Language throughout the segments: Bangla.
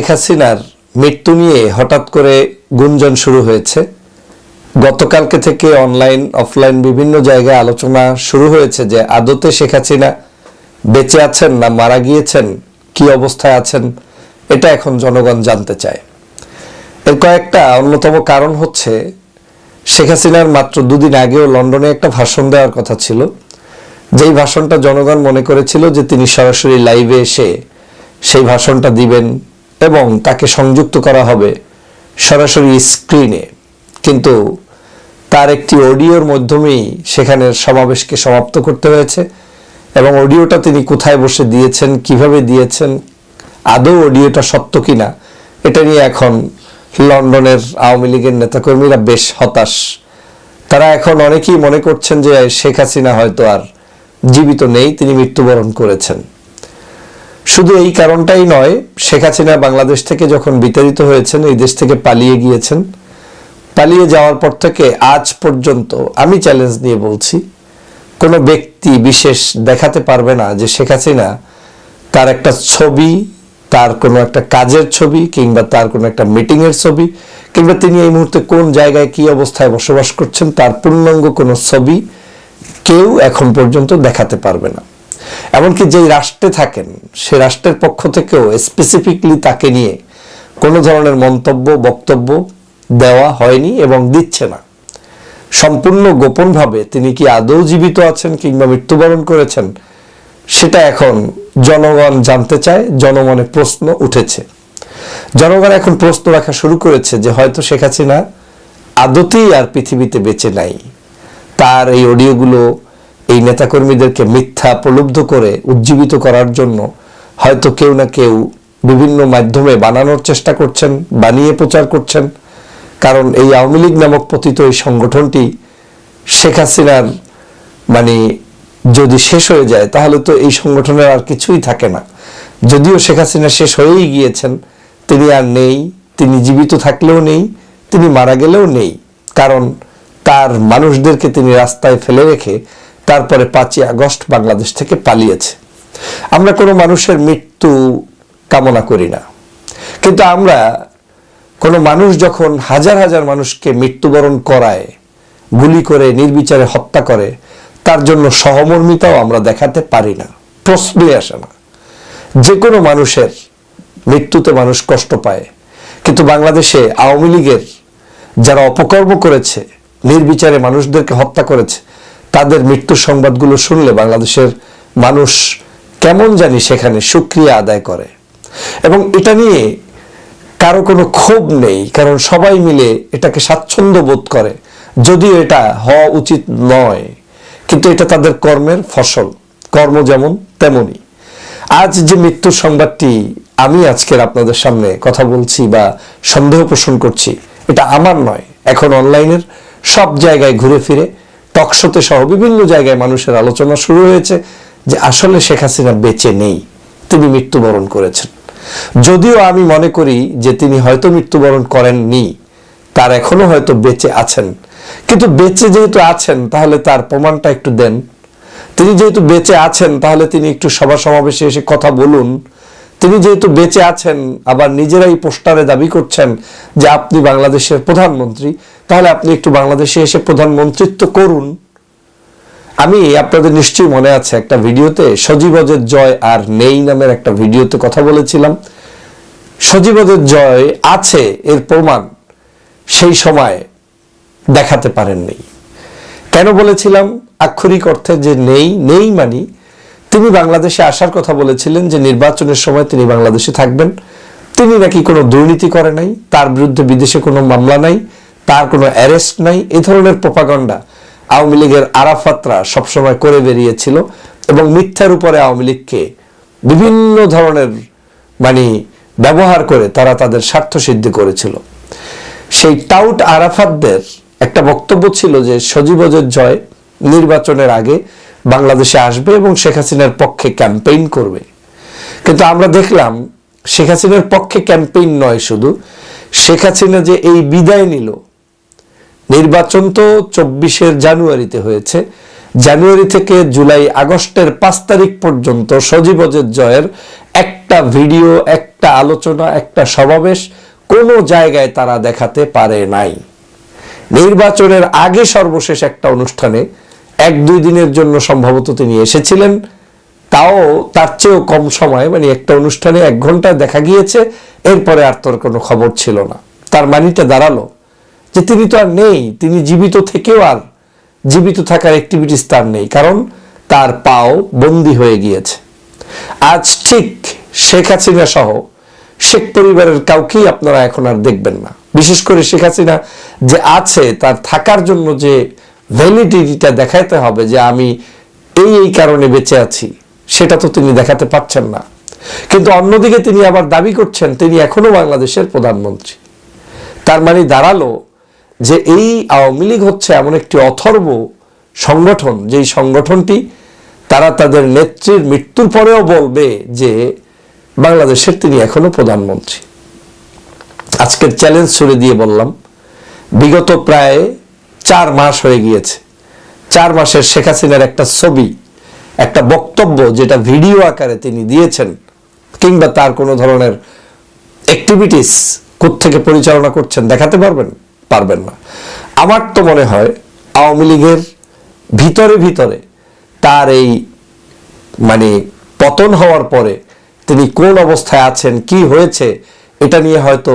শেখ হাসিনার মৃত্যু নিয়ে হঠাৎ করে গুঞ্জন শুরু হয়েছে। গতকালকে থেকে অনলাইন, অফলাইন বিভিন্ন জায়গায় আলোচনা শুরু হয়েছে যে আদতে শেখ হাসিনা বেঁচে আছেন না মারা গিয়েছেন, কি অবস্থায় আছেন, এটা এখন জনগণ জানতে চায়। এর কয়েকটা অন্যতম কারণ হচ্ছে, শেখ হাসিনার মাত্র দুদিন আগেও লন্ডনে একটা ভাষণ দেওয়ার কথা ছিল। যেই ভাষণটা জনগণ মনে করেছিল যে তিনি সরাসরি লাইভে এসে সেই ভাষণটা দিবেন এবং তাকে সংযুক্ত করা হবে সরাসরি স্ক্রিনে। কিন্তু তার একটি অডিওর মাধ্যমেই সেখানে সমাবেশকে সমাপ্ত করতে হয়েছে এবং অডিওটা তিনি কোথায় বসে দিয়েছেন, কীভাবে দিয়েছেন, আদৌ অডিওটা সত্য কিনা, এটা নিয়ে এখন লন্ডনের আওয়ামী লীগের নেতাকর্মীরা বেশ হতাশ। তারা এখন অনেকেই মনে করছেন যে শেখ হাসিনা হয়তো আর জীবিত নেই, তিনি মৃত্যুবরণ করেছেন। শুধু এই কারণটাই নয়, শেখ হাসিনা বাংলাদেশ থেকে যখন বিতাড়িত হয়েছেন, এই দেশ থেকে পালিয়ে গিয়েছেন। পালিয়ে যাওয়ার পর থেকে আজ পর্যন্ত আমি চ্যালেঞ্জ নিয়ে বলছি, কোনো ব্যক্তি বিশেষ দেখাতে পারবে না যে শেখ হাসিনা তার একটা ছবি, তার কোনো একটা কাজের ছবি কিংবা তার কোনো একটা মিটিংয়ের ছবি, কিংবা তিনি এই মুহূর্তে কোন জায়গায় কি অবস্থায় বসবাস করছেন, তার পূর্ণাঙ্গ কোনো ছবি কেউ এখন পর্যন্ত দেখাতে পারবে না। এমনকি যেই রাষ্ট্রে থাকেন, সে রাষ্ট্রের পক্ষ থেকেও স্পেসিফিকলি তাকে নিয়ে কোনো ধরনের মন্তব্য, বক্তব্য দেওয়া হয়নি এবং দিচ্ছে না। সম্পূর্ণ গোপনভাবে তিনি কি আদৌ জীবিত আছেন কিংবা মৃত্যুবরণ করেছেন, সেটা এখন জনগণ জানতে চায়, জনমনে প্রশ্ন উঠেছে। জনগণ এখন প্রশ্ন রাখা শুরু করেছে যে হয়তো শেখ হাসিনা আদতেই আর পৃথিবীতে বেঁচে নাই। তার এই অডিওগুলো এই নেতাকর্মীদেরকে মিথ্যা প্রলুব্ধ করে উজ্জীবিত করার জন্য হয়তো কেউ না কেউ বিভিন্ন মাধ্যমে বানানোর চেষ্টা করছেন, বানিয়ে প্রচার করছেন। কারণ এই আওয়ামী লীগ নামক পতিত এই সংগঠনটি শেখ হাসিনার মানে যদি শেষ হয়ে যায়, তাহলে তো এই সংগঠনের আর কিছুই থাকে না। যদিও শেখ হাসিনা শেষ হয়েই গিয়েছেন, তিনি আর নেই, তিনি জীবিত থাকলেও নেই, তিনি মারা গেলেও নেই। কারণ তার মানুষদেরকে তিনি রাস্তায় ফেলে রেখে তারপরে পাঁচই আগস্ট বাংলাদেশ থেকে পালিয়েছে। আমরা কোনো মানুষের মৃত্যু কামনা করি না। কিন্তু আমরা কোনো মানুষ যখন হাজার হাজার মানুষকে মৃত্যুবরণ করায়, গুলি করে, নির্বিচারে হত্যা করে, তার জন্য সহমর্মিতাও আমরা দেখাতে পারি না। প্রশ্নই আসে না। যে কোনো মানুষের মৃত্যুতে মানুষ কষ্ট পায়। কিন্তু বাংলাদেশে আওয়ামী লীগের যারা অপকর্ম করেছে, নির্বিচারে মানুষদেরকে হত্যা করেছে তাদের মৃত্যুর সংবাদগুলো শুনলে বাংলাদেশের মানুষ কেমন জানি সেখানে সুক্রিয়া আদায় করে। এবং এটা নিয়ে কারও কোনো ক্ষোভ নেই, কারণ সবাই মিলে এটাকে স্বাচ্ছন্দ্য বোধ করে, যদিও এটা হওয়া উচিত নয়। কিন্তু এটা তাদের কর্মের ফসল, কর্ম যেমন তেমনই। আজ যে মৃত্যুর সংবাদটি আমি আজকের আপনাদের সামনে কথা বলছি বা সন্দেহ পোষণ করছি, এটা আমার নয়, এখন অনলাইনের সব জায়গায় ঘুরে ফিরে টকশোতে সহ বিভিন্ন জায়গায় মানুষের আলোচনা শুরু হয়েছে যে আসলে শেখ হাসিনা বেঁচে নেই, তিনি মৃত্যুবরণ করেছেন। যদিও আমি মনে করি যে তিনি হয়তো মৃত্যুবরণ করেননি, তার এখনও হয়তো বেঁচে আছেন। কিন্তু বেঁচে যেহেতু আছেন, তাহলে তার প্রমাণটা একটু দেন। তিনি যেহেতু বেঁচে আছেন, তাহলে তিনি একটু সভা সমাবেশে এসে কথা বলুন তিনি যেহেতু বেঁচে আছেন, আবার নিজেরাই পোস্টারে দাবি করছেন যে আপনি বাংলাদেশের প্রধানমন্ত্রী, তাহলে আপনি একটু বাংলাদেশে এসে প্রধানমন্ত্রিত্ব করুন। আমি, আপনাদের নিশ্চয়ই মনে আছে একটা ভিডিওতে সজীবজের জয় আর নেই নামের একটা ভিডিওতে কথা বলেছিলাম। সজীবজের জয় আছে এর প্রমাণ সেই সময় দেখাতে পারেননি। কেন বলেছিলাম? আক্ষরিক অর্থে যে নেই নেই মানি তিনি বাংলাদেশে আসার কথা বলেছিলেন যে নির্বাচনের সময় তিনি বাংলাদেশে থাকবেন। তিনি নাকি কোনো দুর্নীতি করে নাই, তার বিরুদ্ধে বিদেশে কোনো মামলা নাই, তার কোনো অ্যারেস্ট নাই, এ ধরনের প্রপাগণ্ডা আওয়ামী লীগের আরাফাতরা সবসময় করে বেরিয়েছিল এবং মিথ্যার উপরে আওয়ামী লীগকে বিভিন্ন ধরনের মানে ব্যবহার করে তারা তাদের স্বার্থ সিদ্ধি করেছিল। সেই টাউট আরাফাতদের একটা বক্তব্য ছিল যে সজীবজের জয় নির্বাচনের আগে বাংলাদেশে আসবে এবং শেখ হাসিনার পক্ষে ক্যাম্পেইন করবে। কিন্তু আমরা দেখলাম, শেখ হাসিনার পক্ষে ক্যাম্পেইন নয় শুধু। শেখ হাসিনা যে এই বিদায় নিল, নির্বাচন তো চব্বিশের জানুয়ারিতে হয়েছে। জানুয়ারি থেকে জুলাই আগস্টের পাঁচ তারিখ পর্যন্ত সজীবজের জয়ের একটা ভিডিও, একটা আলোচনা, একটা সমাবেশ কোনো জায়গায় তারা দেখাতে পারে নাই। নির্বাচনের আগে সর্বশেষ একটা অনুষ্ঠানে এক দুই দিনের জন্য সম্ভবত তিনি এসেছিলেন। তাও তার চেয়েও কম সময় মানে একটা অনুষ্ঠানে এক ঘণ্টা দেখা গিয়েছে, এরপরে আর তোর কোনো খবর ছিল না। তার মানিটা দাঁড়াল যে তিনি তো আর নেই, তিনি জীবিত থেকেও আর জীবিত থাকার অ্যাক্টিভিটিস তার নেই, কারণ তার পাও বন্দী হয়ে গিয়েছে। আজ ঠিক শেখ হাসিনা সহ শেখ পরিবারের কাউকেই আপনারা এখন আর দেখবেন না। বিশেষ করে শেখ হাসিনা যে আছে, তার থাকার জন্য যে ভ্যালিডিটিটা দেখাতে হবে যে আমি এই এই কারণে বেঁচে আছি। সেটা তো তিনি দেখাতে পারছেন না। কিন্তু অন্যদিকে তিনি আবার দাবি করছেন, তিনি এখনও বাংলাদেশের প্রধানমন্ত্রী। তার মানে দাঁড়াল যে এই আওয়ামী লীগ হচ্ছে এমন একটি অথর্ব সংগঠন, যেই সংগঠনটি তারা তাদের নেত্রীর মৃত্যুর পরেও বলবে যে বাংলাদেশের তিনি এখনও প্রধানমন্ত্রী। আজকের চ্যালেঞ্জ ছুড়ে দিয়ে বললাম, বিগত প্রায় চার মাস হয়ে গিয়েছে। চার মাসের শেখ হাসিনার একটা ছবি, একটা বক্তব্য, যেটা ভিডিও আকারে তিনি দিয়েছেন, কিংবা তার কোনো ধরনের অ্যাক্টিভিটিস থেকে পরিচালনা করছেন, দেখাতে পারবেন? পারবেন না। আমার তো মনে হয় আওয়ামী লীগের ভিতরে ভিতরে তার এই মানে পতন হওয়ার পরে তিনি কোন অবস্থায় আছেন, কি হয়েছে, এটা নিয়ে হয়তো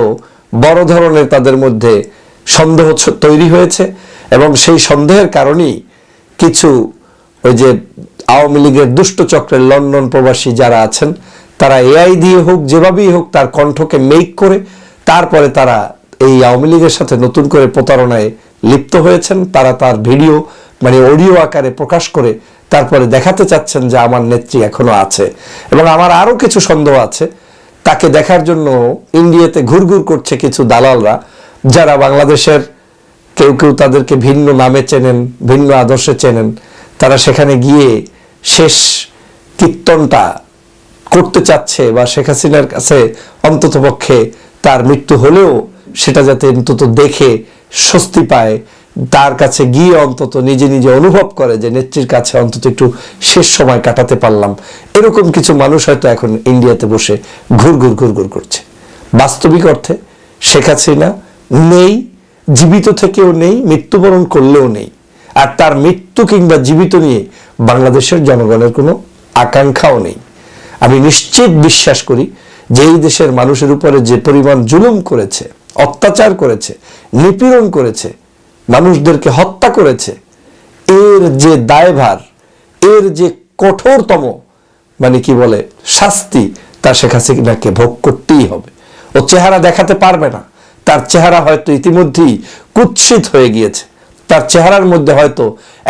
বড় ধরনের তাদের মধ্যে সন্দেহ তৈরি হয়েছে। এবং সেই সন্দেহের কারণেই কিছু ওই যে আওয়ামী লীগের দুষ্ট চক্রের লন্ডন প্রবাসী যারা আছেন, তারা এআই দিয়ে হোক, যেভাবেই হোক তার কণ্ঠকে মেক করে, তারপরে তারা এই আওয়ামী লীগের সাথে নতুন করে প্রতারণায় লিপ্ত হয়েছেন। তারা তার ভিডিও মানে অডিও আকারে প্রকাশ করে তারপরে দেখাতে চাচ্ছেন যে আমার নেত্রী এখনও আছে। এবং আমার আরও কিছু সন্দেহ আছে। তাকে দেখার জন্য ইন্ডিয়াতে ঘুরঘুর করছে কিছু দালালরা, যারা বাংলাদেশের কেউ কেউ তাদেরকে ভিন্ন নামে চেনেন, ভিন্ন আদর্শে চেনেন। তারা সেখানে গিয়ে শেষ কীর্তনটা করতে চাচ্ছে বা শেখ হাসিনার কাছে অন্তত পক্ষে তার মৃত্যু হলেও সেটা যাতে অন্তত দেখে স্বস্তি পায়, তার কাছে গিয়ে অন্তত নিজে নিজে অনুভব করে যে নেত্রীর কাছে অন্তত একটু শেষ সময় কাটাতে পারলাম। এরকম কিছু মানুষ হয়তো এখন ইন্ডিয়াতে বসে ঘুর ঘুর ঘুর ঘুর করছে। বাস্তবিক অর্থে শেখ হাসিনা নেই জীবিত থেকেও নেই, মৃত্যুবরণ করলেও নেই। আর তার মৃত্যু কিংবা জীবিত নিয়ে বাংলাদেশের জনগণের কোনো আকাঙ্ক্ষাও নেই। আমি নিশ্চিত বিশ্বাস করি যে এই দেশের মানুষের উপরে যে পরিমাণ জুলুম করেছে, অত্যাচার করেছে, নিপীড়ন করেছে, মানুষদেরকে হত্যা করেছে, এর যে দায়ভার, এর যে কঠোরতম মানে কি বলে, শাস্তি, তা শেখ হাসিনাকে ভোগ করতেই হবে। ও চেহারা দেখাতে পারবে না। তার চেহারা হয়তো ইতিমধ্যেই কুৎসিত হয়ে গিয়েছে। তার চেহারার মধ্যে হয়তো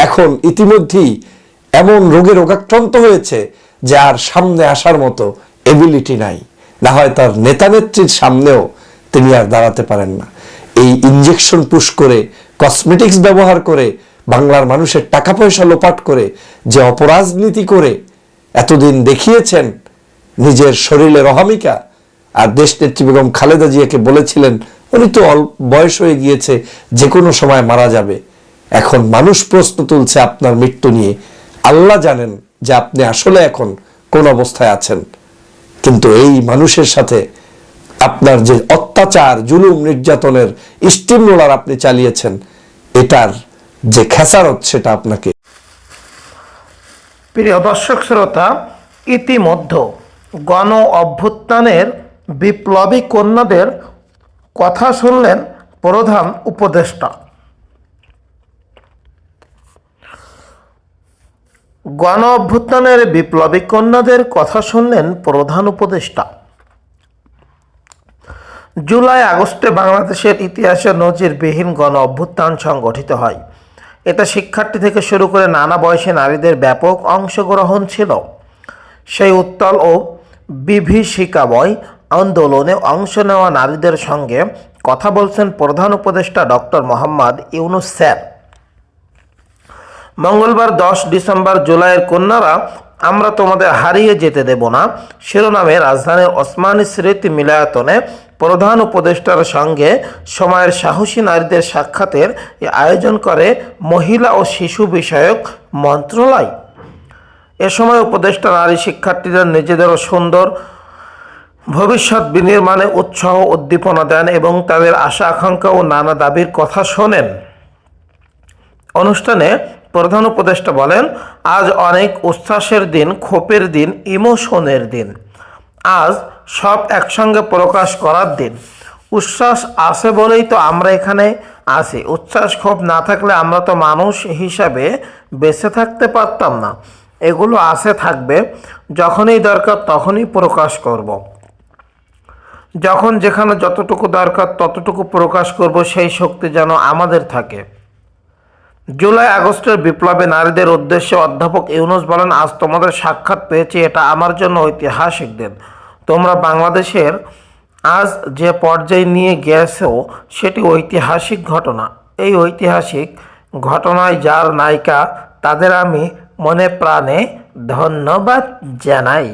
এখন ইতিমধ্যেই এমন রোগে রোগাক্রান্ত হয়েছে যে আর সামনে আসার মতো এবিলিটি নাই। না হয় তার নেতা নেত্রীর সামনেও তিনি আর দাঁড়াতে পারেন না। এই ইঞ্জেকশন পুশ করে কসমেটিক্স ব্যবহার করে, বাংলার মানুষের টাকা পয়সা লোপাট করে, যে অপরাজনীতি করে এতদিন দেখিয়েছেন নিজের শরীরের অহামিকা, আর দেশ নেত্রী বেগম খালেদা জিয়াকে বলেছিলেন উনি তো অল্প বয়স হয়ে গিয়েছে যে কোনো সময় মারা যাবে। এখন মানুষ প্রশ্ন তুলছে আপনার মৃত্যু নিয়ে। আল্লাহ জানেন যে আপনি আসলে এখন কোন অবস্থায় আছেন। কিন্তু এই মানুষের সাথে আপনার যে অত্যাচার, জুলুম, নির্যাতনের স্টিম রোলার আপনি চালিয়েছেন, এটার যে খেসারত সেটা আপনাকে প্রিয় দর্শক শ্রোতা, ইতিমধ্যে গণ অভ্যুত্থানের বিপ্লবী কন্যাদের কথা শুনলেন প্রধান উপদেষ্টা। গণ অভ্যুত্থানের বিপ্লবী কন্যাদের কথা শুনলেন প্রধান উপদেষ্টা। জুলাই, আগস্টে বাংলাদেশের ইতিহাসে নজিরবিহীন গণ অভ্যুত্থান সংগঠিত হয়। এতে শিক্ষার্থী থেকে শুরু করে নানা বয়সী নারীদের ব্যাপক অংশগ্রহণ ছিল। সেই উত্তাল ও বিভীষিকাময় আন্দোলনে অংশ নেওয়া নারীদের সঙ্গে কথা বলছেন প্রধান উপদেষ্টা ডক্টর মোহাম্মদ ইউনুস স্যার। মঙ্গলবার দশ ডিসেম্বর জুলাইয়ের কন্যারা, আমরা তোমাদের হারিয়ে যেতে দেব না। শিরোনামে রাজধানীর ওসমানী স্মৃতি মিলায়তনে প্রধান উপদেষ্টার সঙ্গে সময়ের সাহসী নারীদের সাক্ষাতের আয়োজন করে মহিলা ও শিশু বিষয়ক মন্ত্রণালয়। এ সময় উপদেষ্টা নারী শিক্ষার্থীদের নিজেদেরও সুন্দর ভবিষ্যৎ বিনির্মাণে উৎসাহ, উদ্দীপনা দেন এবং তাদের আশা, আকাঙ্ক্ষা ও নানা দাবির কথা শোনেন। অনুষ্ঠানে প্রধান উপদেষ্টা বলেন, আজ অনেক উচ্ছ্বাসের দিন, ক্ষোভের দিন, ইমোশনের দিন। আজ সব একসঙ্গে প্রকাশ করার দিন। উচ্ছ্বাস আছে বলেই তো আমরা এখানে আছি। উচ্ছ্বাস, ক্ষোভ না থাকলে আমরা তো মানুষ হিসাবে বেঁচে থাকতে পারতাম না। এগুলো আছে থাকবে, যখনই দরকার তখনই প্রকাশ করব। যখন যেখানে যতটুকু দরকার, ততটুকু প্রকাশ করব, সেই শক্তি যেন আমাদের থাকে। জুলাই আগস্টের বিপ্লবে নারীদের উদ্দেশ্যে অধ্যাপক ইউনুস বলেন, আজ তোমাদের সাক্ষাৎ পেয়েছি, এটা আমার জন্য ঐতিহাসিক দিন। তোমরা বাংলাদেশের আজ যে পর্যায়ে নিয়ে গেছো, সেটি ঐতিহাসিক ঘটনা। এই ঐতিহাসিক ঘটনায় যার নায়িকা, তাদের আমি মনে প্রাণে ধন্যবাদ জানাই।